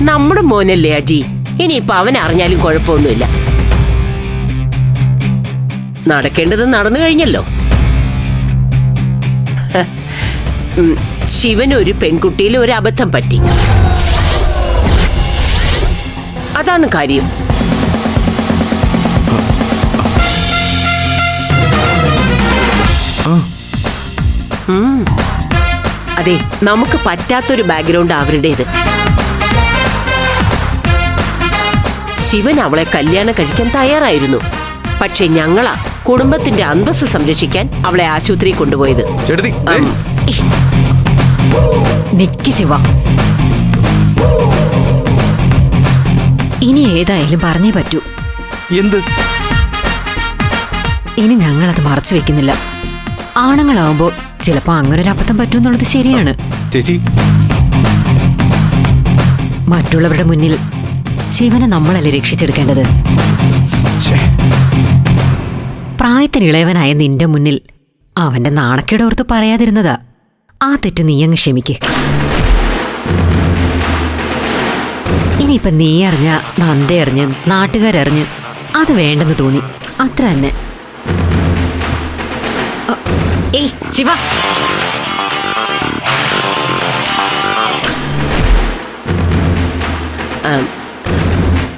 നമ്മുടെ മോനല്ലേ അജി? ഇനിയിപ്പൊ അവൻ അറിഞ്ഞാലും കുഴപ്പമൊന്നുമില്ല. നടക്കേണ്ടത് നടന്നു കഴിഞ്ഞല്ലോ. ശിവൻ ഒരു പെൺകുട്ടിയിൽ ഒരു അബദ്ധം പറ്റി. അതാണ് കാര്യം. ഉം. അതെ നമുക്ക് പറ്റാത്തൊരു ബാക്ക്ഗ്രൗണ്ട് അവരുടേത്. ശിവൻ അവളെ കല്യാണം കഴിക്കാൻ തയ്യാറായിരുന്നു. പക്ഷെ ഞങ്ങളാ കുടുംബത്തിന്റെ അന്തസ് സംരക്ഷിക്കാൻ അവളെ ആശുപത്രി കൊണ്ടുപോയത്. നിക്ക് ശിവ. ഇനി ഏതായാലും പറഞ്ഞേ പറ്റൂ. എന്ത്? ഇനി ഞങ്ങളത് മറച്ചു വെക്കുന്നില്ല. ആണുങ്ങളാവുമ്പോ ചിലപ്പോ അങ്ങനെ ഒരു അബദ്ധം പറ്റുമെന്നുള്ളത് ശരിയാണ്. ചേച്ചി. മറ്റുള്ളവരുടെ മുന്നിൽ ശിവനെ നമ്മളല്ലേ രക്ഷിച്ചെടുക്കേണ്ടത്? പ്രായത്തിന് ഇളയവനായ നിന്റെ മുന്നിൽ അവന്റെ നാണക്കേട് ഓർത്ത് പറയാതിരുന്നതാ. ആ തെറ്റ് നീ അങ്ങ് ക്ഷമിക്ക്. ഇനിയിപ്പൊ നീ അറിഞ്ഞ നന്ദ അറിഞ്ഞ് നാട്ടുകാരറിഞ്ഞ് അത് വേണ്ടെന്ന് തോന്നി. അത്ര തന്നെ. ഏയ് ശിവ.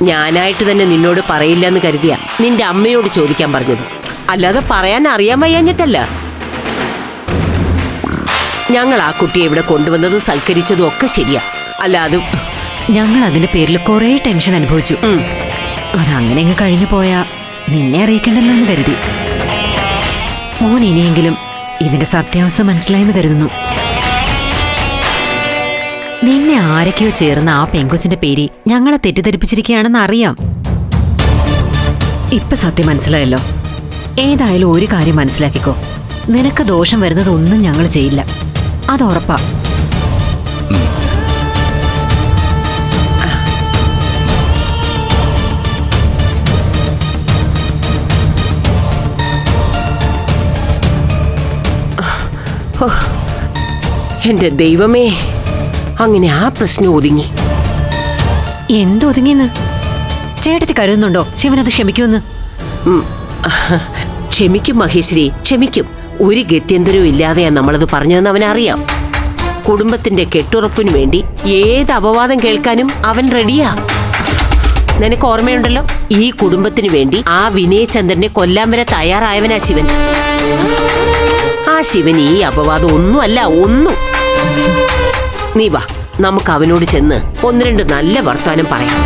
ഞാനായിട്ട് തന്നെ നിന്നോട് പറയില്ല എന്ന് കരുതിയ നിന്റെ അമ്മയോട് ചോദിക്കാൻ പറഞ്ഞത്. അല്ലാതെ പറയാൻ അറിയാൻ വയ്യാഞ്ഞിട്ടല്ല. ഞങ്ങൾ ആ കുട്ടിയെ ഇവിടെ കൊണ്ടുവന്നതും സൽക്കരിച്ചതും ഒക്കെ ശരിയാ. അല്ലാതും ഞങ്ങൾ അതിന്റെ പേരിൽ കുറേ ടെൻഷൻ അനുഭവിച്ചു. അത് അങ്ങനെ അങ്ങ് കഴിഞ്ഞു പോയാ നിന്നെ അറിയിക്കണ്ടല്ലോ എന്ന് കരുതി. മോൻ ഇനിയെങ്കിലും ഇതിന്റെ സത്യാവസ്ഥ മനസ്സിലായെന്ന് കരുതുന്നു. നിന്നെ ആരൊക്കെയോ ചേർന്ന ആ പെങ്കൊച്ചിന്റെ പേര് ഞങ്ങളെ തെറ്റിദ്ധരിപ്പിച്ചിരിക്കുകയാണെന്ന് അറിയാം. ഇപ്പൊ സത്യം മനസ്സിലായല്ലോ. ഏതായാലും ഒരു കാര്യം മനസ്സിലാക്കിക്കോ. നിനക്ക് ദോഷം വരുന്നതൊന്നും ഞങ്ങൾ ചെയ്യില്ല. അത് എന്റെ ദൈവമേ അങ്ങനെ ആ പ്രശ്നം ഒതുങ്ങി. എന്തൊതുങ്ങിന്ന് ചേട്ടത്തി കരുതുന്നുണ്ടോ? ശിവനത് ക്ഷമിക്കുമെന്ന്? ക്ഷമിക്കും മഹേശ്വരി ക്ഷമിക്കും. ഒരു ഗത്യന്തരവും ഇല്ലാതെയാ നമ്മളത് പറഞ്ഞതെന്ന് അവനറിയാം. കുടുംബത്തിന്റെ കെട്ടുറപ്പിനു വേണ്ടി ഏത് അപവാദം കേൾക്കാനും അവൻ റെഡിയാ. നിനക്ക് ഓർമ്മയുണ്ടല്ലോ? ഈ കുടുംബത്തിനു വേണ്ടി ആ വിനയചന്ദ്രനെ കൊല്ലാൻ വരെ തയ്യാറായവനാ ശിവൻ. ശിവൻ ഈ അപവാദം ഒന്നുമല്ല ഒന്നും. നീ വാ നമുക്ക് അവനോട് ചെന്ന് ഒന്ന് രണ്ട് നല്ല വർത്തമാനം പറയാം.